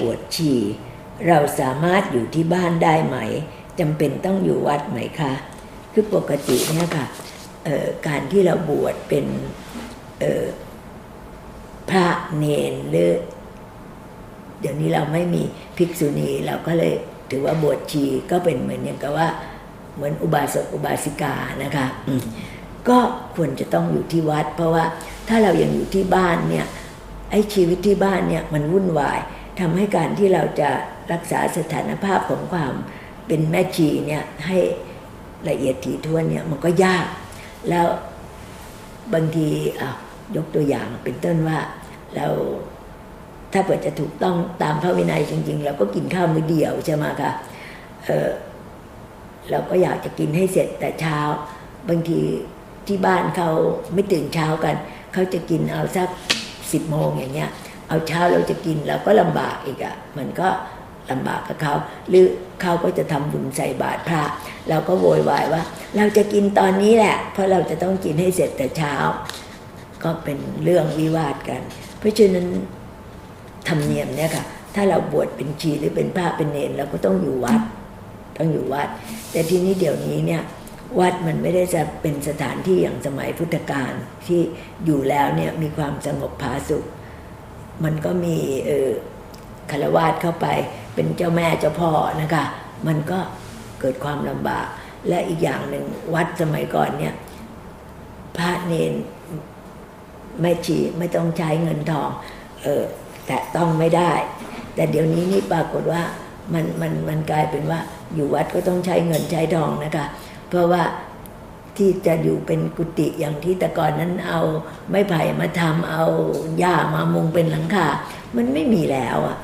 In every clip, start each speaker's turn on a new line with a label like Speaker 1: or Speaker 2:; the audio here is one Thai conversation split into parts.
Speaker 1: บวชชีเราสามารถอยู่ที่บ้านได้ไหมจำเป็นต้องอยู่วัดไหมคะคือปกติเนี่ยค่ะการที่เราบวชเป็นพระเนนหรือเดี๋ยวนี้เราไม่มีภิกษุณีเราก็เลยถือว่าบวชชีก็เป็นเหมือนอย่างกับว่าเหมือนอุบาสกอุบาสิกานะคะก็ควรจะต้องอยู่ที่วัด เพราะว่าถ้าเรายังอยู่ที่บ้านเนี่ยไอ้ชีวิตที่บ้านเนี่ยมันวุ่นวาย ทำให้การที่เราจะรักษาสถานภาพของความเป็นแม่ชีเนี่ยให้ละเอียดถี่ถ้วนเนี่ยมันก็ยาก แล้วบางทีอะยกตัวอย่างเป็นต้นว่าเราถ้าเปิดจะถูกต้องตามพระวินัยจริง ๆ เราก็กินข้าวมื้อเดียวใช่ไหมคะเออเราก็อยากจะกินให้เสร็จแต่เช้า บางทีที่บ้านเขาไม่ตื่นเช้ากัน เขาจะกินเอาสักสิบโมงอย่างเงี้ย เอาเช้าเราจะกินเราก็ลำบากอีกอะ่ะมันก็ลำบากกับเขาหรือเขาก็จะทำบุญใส่บาตรพระเราก็โวยวายว่า เราจะกินตอนนี้แหละ เพราะเราจะต้องกินให้เสร็จแต่เช้า ก็เป็นเรื่องวิวาทกัน เพราะฉะนั้นธรรมเนียมเนี่ยค่ะ ถ้าเราบวชเป็นชีหรือเป็นพระเป็นเนรเราก็ต้องอยู่วัด ต้องอยู่วัด แต่ทีนี้เดี๋ยวนี้เนี่ยวัดมันไม่ได้จะเป็นสถานที่อย่างสมัยพุทธกาลที่อยู่แล้วเนี่ยมีความสงบผาสุข มันก็มีคารวาสเข้าไปเป็นเจ้าแม่เจ้าพ่อนะคะ มันก็เกิดความลำบาก และอีกอย่างหนึ่งวัดสมัยก่อนเนี่ยพระเนนแม่ชีไม่ต้องใช้เงินทองเออแต่ต้องไม่ได้ แต่เดี๋ยวนี้นี่ปรากฏว่ามันมันมันกลายเป็นว่าอยู่วัดก็ต้องใช้เงินใช้ทองนะคะ เพราะว่า ที่จะอยู่เป็นกุฏิอย่างที่แต่ก่อนนั้นเอาไม้ไผ่มาทำเอาหญ้ามามุงเป็นหลังคา มันไม่มีแล้วอะ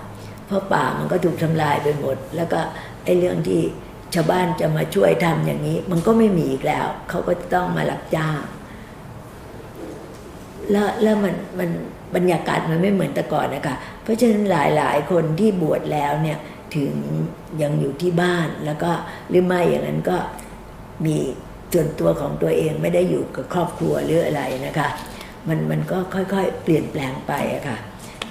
Speaker 1: เพราะป่ามันก็ถูกทำลายไปหมด แล้วก็ไอ้เรื่องที่ชาวบ้านจะมาช่วยทำอย่างนี้ มันก็ไม่มีอีกแล้ว เขาก็ต้องมารับจ้างแล้วแล้วมันมันบรรยากาศมันไม่เหมือนแต่ก่อนนะคะ เพราะฉะนั้นหลายหลายคนที่บวชแล้วเนี่ยถึงยังอยู่ที่บ้านแล้วก็หรือไม่อย่างนั้นก็มี ส่วนตัวของตัวเองไม่ได้อยู่กับครอบครัวหรืออะไรนะคะ มันมันก็ค่อยๆ เปลี่ยนแปลงไปอะค่ะ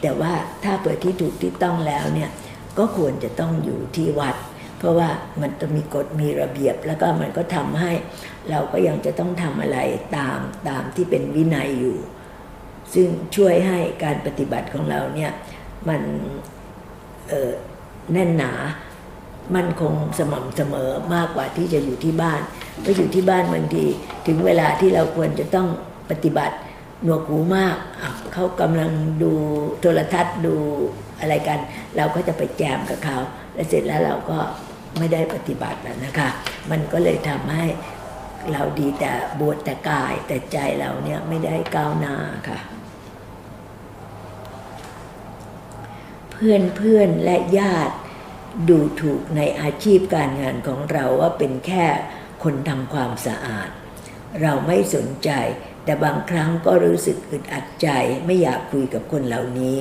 Speaker 1: แต่ว่าถ้าเปิดที่ถูกที่ต้องแล้วเนี่ยก็ควรจะต้องอยู่ที่วัด เพราะว่ามันจะมีกฎมีระเบียบ แล้วก็มันก็ทำให้เราก็ยังจะต้องทำอะไรตามตามที่เป็นวินัยอยู่ ซึ่งช่วยให้การปฏิบัติของเราเนี่ยมันแน่นหนา มันคงสม่ำเสมอมากกว่าที่จะอยู่ที่บ้านเพราะอยู่ที่บ้านบางที ถึงเวลาที่เราควรจะต้องปฏิบัติหนวกหูมากเขากำลังดูโทรทัศน์ดูอะไรกัน เราก็จะไปแจมกับเขาแล้วเสร็จแล้วเราก็ไม่ได้ปฏิบัติแล้วนะคะ มันก็เลยทำให้เราดีแต่บวชแต่กายแต่ใจเราเนี่ยไม่ได้ก้าวหน้าค่ะ เพื่อนเพื่อนและญาติ ดูถูกในอาชีพการงานของเราว่าเป็นแค่คนทำความสะอาด เราไม่สนใจ แต่บางครั้งก็รู้สึกอึดอัดใจไม่อยากคุยกับคนเหล่านี้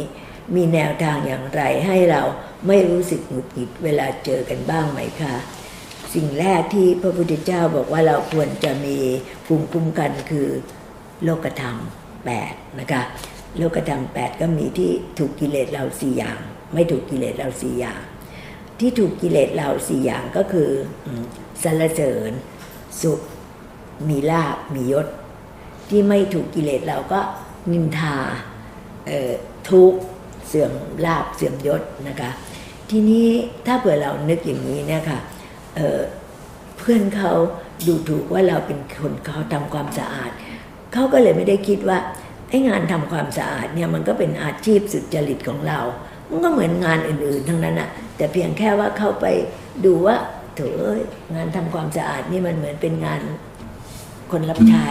Speaker 1: มีแนวทางอย่างไรให้เราไม่รู้สึกหงุดหงิดเวลาเจอกันบ้างไหมคะสิ่งแรกที่พระพุทธเจ้าบอกว่าเราควรจะมีภูมิคุ้มกันคือโลกธรรมแปดนะคะโลกธรรมแปดก็มีที่ถูกกิเลสเราสี่อย่าง ไม่ถูกกิเลสเราสี่อย่าง ที่ถูกกิเลสเราสี่อย่างก็คือสรรเสริญ สุข มีลาบมียศ ที่ไม่ถูกกิเลสเราก็นินทาเอ่อทุกเสื่อมลาบเสื่อมยศนะคะ ทีนี้ถ้าเผื่อเรานึกอย่างนี้เนี่ยค่ะเเพื่อนเขาดูถูกว่าเราเป็นคนเขาทำความสะอาด เขาก็เลยไม่ได้คิดว่าไอ้งานทำความสะอาดเนี่ยมันก็เป็นอาชีพสุจริตของเรา มันก็เหมือนงานอื่นๆ ทั้งนั้นอะ แต่เพียงแค่ว่าเข้าไปดูว่าโถอ้ยงานทำความสะอาดนี่มันเหมือนเป็นงานคนรับใช้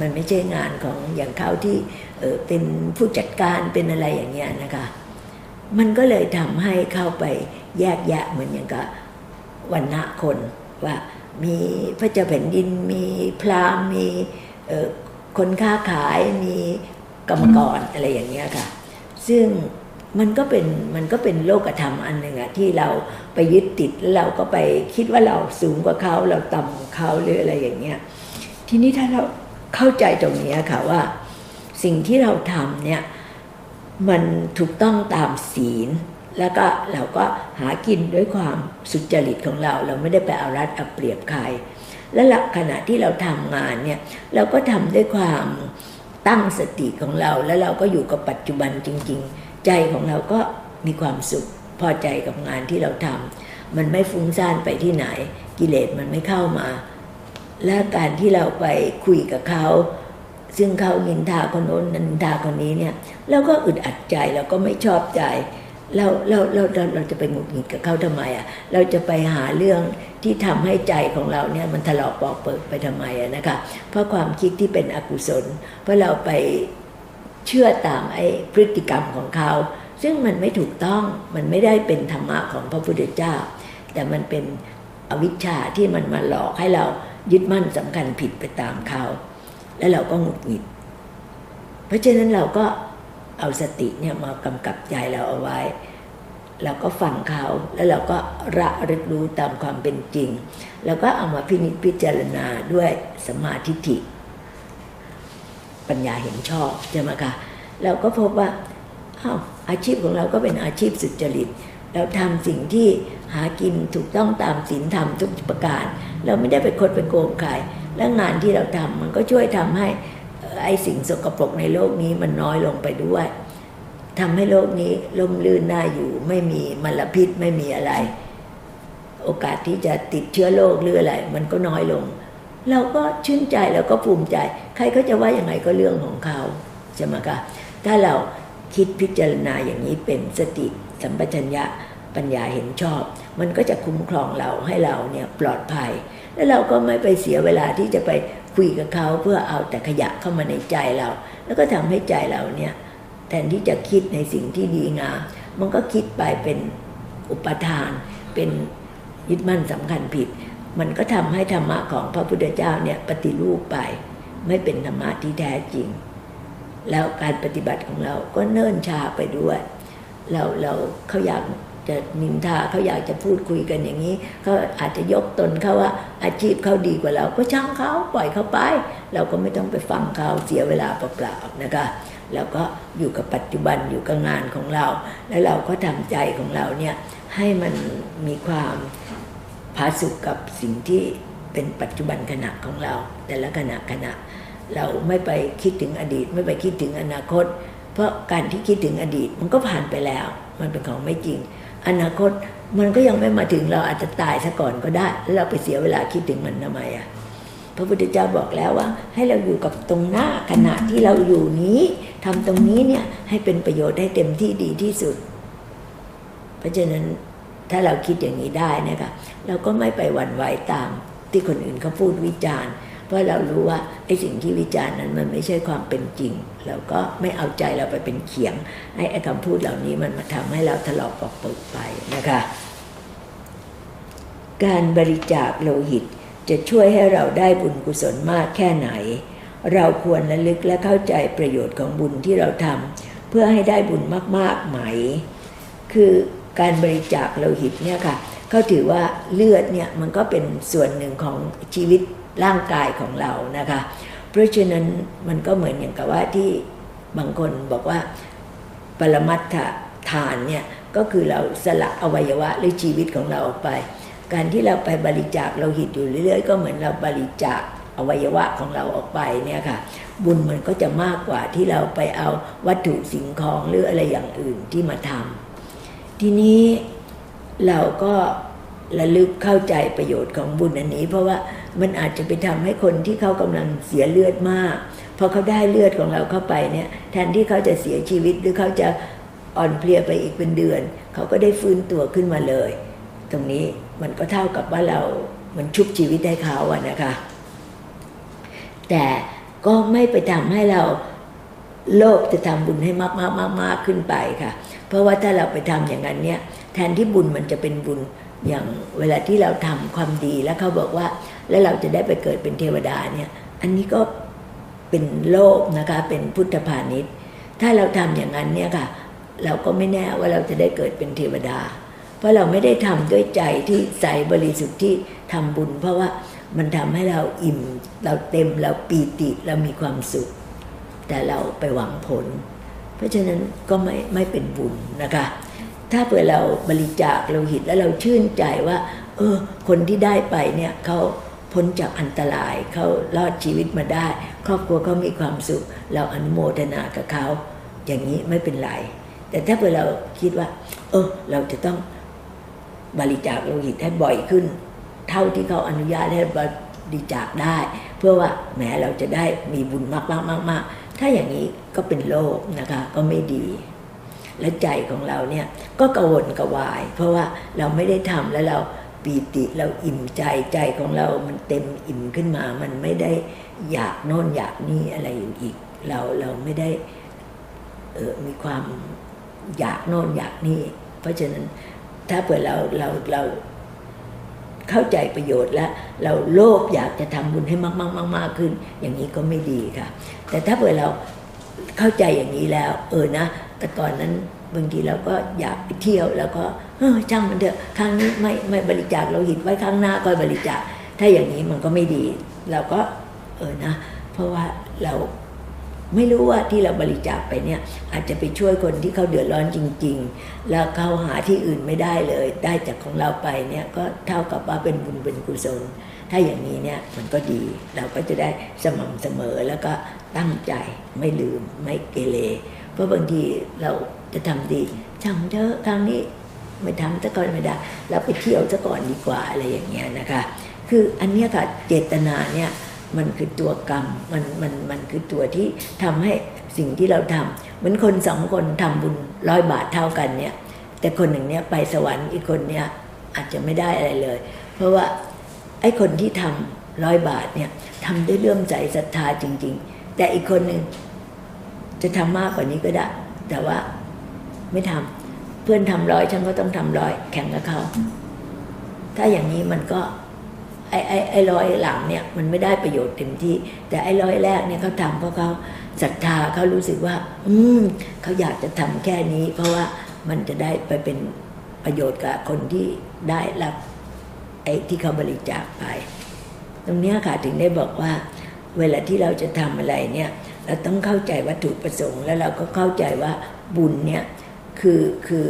Speaker 1: มันไม่ใช่งานของอย่างเขาที่เออเป็นผู้จัดการเป็นอะไรอย่างเงี้ยนะคะ มันก็เลยทำให้เข้าไปแยกแยะเหมือนอย่างกับวันณะคนว่ามีพระเจ้าแผ่นดินมีพราหมณ์มีคนค้าขายมีกรรมกรอะไรอย่างเงี้ยค่ะ ซึ่ง มันก็เป็นมันก็เป็นโลกธรรมอันหนึ่งอะที่เราไปยึดติดแล้วเราก็ไปคิดว่าเราสูงกว่าเขาเราต่ำกว่าเขาหรืออะไรอย่างเงี้ยทีนี้ถ้าเราเข้าใจตรงเนี้ยค่ะว่า สิ่งที่เราทำเนี่ยมันถูกต้องตามศีล แล้วก็เราก็หากินด้วยความสุจริตของเรา เราไม่ได้ไปเอารัดเอาเปรียบใคร และขณะที่เราทำงานเนี่ยเราก็ทำด้วยความตั้งสติของเรา แล้วเราก็อยู่กับปัจจุบันจริง ๆ ใจของเราก็มีความสุข พอใจกับงานที่เราทำมันไม่ฟุ้งซ่านไปที่ไหน กิเลสมันไม่เข้ามา และการที่เราไปคุยกับเขา ซึ่งเขานินทาคนโน้นนินทาคนนี้เนี่ยเราก็อึดอัดใจเราก็ไม่ชอบใจเราเราเราเราเราจะไปหงุดหงิดกับเขาทำไมอะ เราจะไปหาเรื่องที่ทำให้ใจของเราเนี่ยมันถลอกปอกเปิดไปทำไมอะนะคะ เพราะความคิดที่เป็นอกุศล เพราะเราไป เชื่อตามไอ้พฤติกรรมของเขา ซึ่งมันไม่ถูกต้องมันไม่ได้เป็นธรรมะของพระพุทธเจ้า แต่มันเป็นอวิชชาที่มันมาหลอกให้เรายึดมั่นสำคัญผิดไปตามเขา แล้วเราก็หงุดหงิด เพราะฉะนั้นเราก็เอาสติเนี่ยมากำกับใจเราเอาไว้ เราก็ฟังเขาแล้วเราก็ระลึกรู้ตามความเป็นจริง แล้วก็เอามาพินิจพิจารณาด้วยสมาธิิ ปัญญาเห็นชอบใช่ไหมคะเราก็พบว่าอ้าวอาชีพของเราก็เป็นอาชีพสุจริต เราทำสิ่งที่หากินถูกต้องตามศีลธรรมทุกประการ เราไม่ได้ไปคดไปโกงใครและงานที่เราทำมันก็ช่วยทำให้ไอ้สิ่งสกปรกในโลกนี้มันน้อยลงไปด้วยทำให้โลกนี้ล่มลื่นน่าอยู่ไม่มีมลพิษไม่มีอะไร โอกาสที่จะติดเชื้อโรคหรืออะไร มันก็น้อยลง เราก็ชื่นใจเราก็ภูมิใจ ใครก็จะว่าอยังไงก็เรื่องของเขาใช่ไหมคะถ้าเราคิดพิจารณาอย่างนี้เป็นสติสัมปชัญญะปัญญาเห็นชอบ มันก็จะคุ้มครองเราให้เราเนี่ยปลอดภัย แล้วเราก็ไม่ไปเสียเวลาที่จะไปคุยกับเขาเพื่อเอาแต่ขยะเข้ามาในใจเรา แล้วก็ทำให้ใจเราเนี่ยแทนที่จะคิดในสิ่งที่ดีงามมันก็คิดไปเป็นอุปทาน เป็นยึดมั่นสำคัญผิด มันก็ทำให้ธรรมะของพระพุทธเจ้าเนี่ยปฏิรูปไป ไม่เป็นธรรมะที่แท้จริง แล้วการปฏิบัติของเราก็เนิ่นช้าไปด้วย เราเราเขาอยากจะนินทาเขาอยากจะพูดคุยกันอย่างนี้เขาอาจจะยกตนเขาว่าอาชีพเขาดีกว่าเราก็ช่างเขาปล่อยเขาไป เราก็ไม่ต้องไปฟังเขาเสียเวลาเปล่าๆนะคะแล้วก็อยู่กับปัจจุบันอยู่กับงานของเรา แล้วเราก็ทำใจของเราเนี่ยให้มันมีความาสุกกับสิ่งที่เป็นปัจจุบันขณะของเรา แต่ละขณะขณะ เราไม่ไปคิดถึงอดีต ไม่ไปคิดถึงอนาคต เพราะการที่คิดถึงอดีตมันก็ผ่านไปแล้ว มันเป็นของไม่จริง อนาคตมันก็ยังไม่มาถึงเราอาจจะตายซะก่อนก็ได้ แล้วเราไปเสียเวลาคิดถึงมันทำไมอะพระพุทธเจ้าบอกแล้วว่า ให้เราอยู่กับตรงหน้าขณะที่เราอยู่นี้ทำตรงนี้เนี่ยให้เป็นประโยชน์ให้เต็มที่ดีที่สุด เพราะฉะนั้น ถ้าเราคิดอย่างนี้ได้นะคะเราก็ไม่ไปหวั่นไหวตามที่คนอื่นเขาพูดวิจารณ์เพราะเรารู้ว่าไอ้สิ่งที่วิจารณ์นั้นมันไม่ใช่ความเป็นจริง เราก็ไม่เอาใจเราไปเป็นเขียงให้ไอ้คำพูดเหล่านี้มันมาทำให้เราถลอกปอกเปิดไปนะคะการบริจาคโลหิตจะช่วยให้เราได้บุญกุศลมากแค่ไหน เราควรระลึกและเข้าใจประโยชน์ของบุญที่เราทำเพื่อให้ได้บุญมากๆไหม คือ การบริจาคโลหิตเนี่ยค่ะเขาถือว่าเลือดเนี่ยมันก็เป็นส่วนหนึ่งของชีวิตร่างกายของเรานะคะ เพราะฉะนั้นมันก็เหมือนอย่างกับว่าที่บางคนบอกว่าปรมัตถทานเนี่ยก็คือเราสละอวัยวะหรือชีวิตของเราออกไป การที่เราไปบริจาคโลหิตอยู่เรื่อยๆ ก็เหมือนเราบริจาคอวัยวะของเราออกไปเนี่ยค่ะ บุญมันก็จะมากกว่าที่เราไปเอาวัตถุสิ่งของหรืออะไรอย่างอื่นที่มาทำ ทีนี้เราก็ระลึกเข้าใจประโยชน์ของบุญอันนี้ เพราะว่ามันอาจจะไปทำให้คนที่เขากำลังเสียเลือดมากพอเขาได้เลือดของเราเข้าไปเนี่ยแทนที่เขาจะเสียชีวิตหรือเขาจะอ่อนเพลียไปอีกเป็นเดือน เขาก็ได้ฟื้นตัวขึ้นมาเลย ตรงนี้มันก็เท่ากับว่าเรามันชุบชีวิตได้เขาอะนะคะ แต่ก็ไม่ไปทำให้เราโลภจะทำบุญให้มากมากมากมากขึ้นไปค่ะ เพราะว่าถ้าเราไปทำอย่างนั้นเนี่ยแทนที่บุญมันจะเป็นบุญอย่างเวลาที่เราทำความดีแล้วเขาบอกว่า แล้วเราจะได้ไปเกิดเป็นเทวดาเนี่ยอันนี้ก็เป็นโลกนะคะเป็นพุทธพาณิชย์ถ้าเราทำอย่างนั้นเนี่ยค่ะ เราก็ไม่แน่ว่าเราจะได้เกิดเป็นเทวดา เพราะเราไม่ได้ทำด้วยใจที่ใสบริสุทธิ์ที่ทำบุญ เพราะว่ามันทำให้เราอิ่ม เราเต็มเราปีติเรามีความสุข แต่เราไปหวังผล เพราะฉะนั้นก็ไม่ไม่เป็นบุญนะคะ ถ้าเผื่อเราบริจาคโลหิตแล้วเราชื่นใจว่า เออ คนที่ได้ไปเนี่ยเขาพ้นจากอันตรายเขารอดชีวิตมาได้ ครอบครัวเขามีความสุข เราอนุโมทนากับเขา อย่างนี้ไม่เป็นไร แต่ถ้าเผื่อเราคิดว่า เออ เราจะต้องบริจาคโลหิตให้บ่อยขึ้น เท่าที่เขาอนุญาตให้บริจาคได้ เพื่อว่าแหมเราจะได้มีบุญมากมากมากมาก ถ้าอย่างนี้ก็เป็นโลกนะคะก็ไม่ดี และใจของเราเนี่ยก็กระวนกระวาย เพราะว่าเราไม่ได้ทำแล้วเราปีติเราอิ่มใจใจของเรามันเต็มอิ่มขึ้นมา มันไม่ได้อยากโน่นอยากนี่อะไรอีก เราเราไม่ได้เออมีความอยากโน่นอยากนี่ เพราะฉะนั้นถ้าเผื่อเราเราเรา เข้าใจประโยชน์แล้วเราโลภอยากจะทำบุญให้มากมากมากมากขึ้น อย่างนี้ก็ไม่ดีค่ะ แต่ถ้าเผื่อเราเข้าใจอย่างนี้แล้ว เออนะ แต่ก่อนนั้นบางทีเราก็อยากไปเที่ยวแล้วก็เออช่างมันเถอะครั้งนี้ไม่ไม่บริจาคเราหิตไว้ครั้งหน้าก็บริจาคถ้าอย่างนี้มันก็ไม่ดี เราก็เออนะ เพราะว่าเรา ไม่รู้ว่าที่เราบริจาคไปเนี่ยอาจจะไปช่วยคนที่เขาเดือดร้อนจริง ๆ แล้วเขาหาที่อื่นไม่ได้เลย ได้จากของเราไปเนี่ยก็เท่ากับว่าเป็นบุญเป็นกุศล ถ้าอย่างนี้เนี่ยมันก็ดีเราก็จะได้สม่ำเสมอแล้วก็ตั้งใจไม่ลืมไม่เกเรเพราะบางทีเราจะทำดีช่างเถอะครั้งนี้ไม่ทำซะก่อนไม่ได้เราไปเที่ยวซะก่อนดีกว่าอะไรอย่างเงี้ยนะคะ คืออันเนี้ยค่ะเจตนาเนี่ย มันคือตัวกรรมมันมันมันคือตัวที่ทำให้สิ่งที่เราทำเหมือนคนสองคนทำบุญร้อยบาทเท่ากันเนี่ย แต่คนหนึ่งเนี่ยไปสวรรค์อีกคนเนี่ยอาจจะไม่ได้อะไรเลย เพราะว่าไอ้คนที่ทำร้อยบาทเนี่ยทำด้วยเลื่อมใจศรัทธาจริง ๆ แต่อีกคนหนึ่งจะทำมากกว่านี้ก็ได้ แต่ว่าไม่ทำเพื่อนทำร้อยฉันก็ต้องทำร้อยแข่งกับเขา ถ้าอย่างนี้มันก็ ไอ้ไอ้ไอ้ร้อยหลังเนี่ยมันไม่ได้ประโยชน์เต็มที่ แต่ไอ้ร้อยแรกเนี่ยเขาทำเพราะเขาศรัทธาเขารู้สึกว่า อืมเขาอยากจะทำแค่นี้ เพราะว่ามันจะได้ไปเป็นประโยชน์กับคนที่ได้รับไอ้ที่เขาบริจาคไป ตรงนี้ค่ะถึงได้บอกว่า เวลาที่เราจะทำอะไรเนี่ยเราต้องเข้าใจวัตถุประสงค์แล้วเราก็เข้าใจว่าบุญเนี่ยคือคือ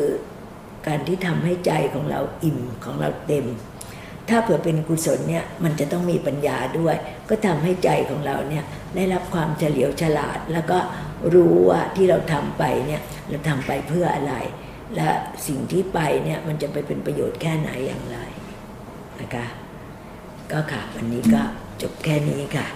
Speaker 1: การที่ทำให้ใจของเราอิ่มของเราเต็ม ถ้าเผื่อเป็นกุศลเนี่ยมันจะต้องมีปัญญาด้วย ก็ทำให้ใจของเราเนี่ยได้รับความเฉลียวฉลาด แล้วก็รู้ว่าที่เราทำไปเนี่ยเราทำไปเพื่ออะไร และสิ่งที่ไปเนี่ยมันจะไปเป็นประโยชน์แค่ไหนอย่างไรนะคะก็ค่ะวันนี้ก็จบแค่นี้ค่ะ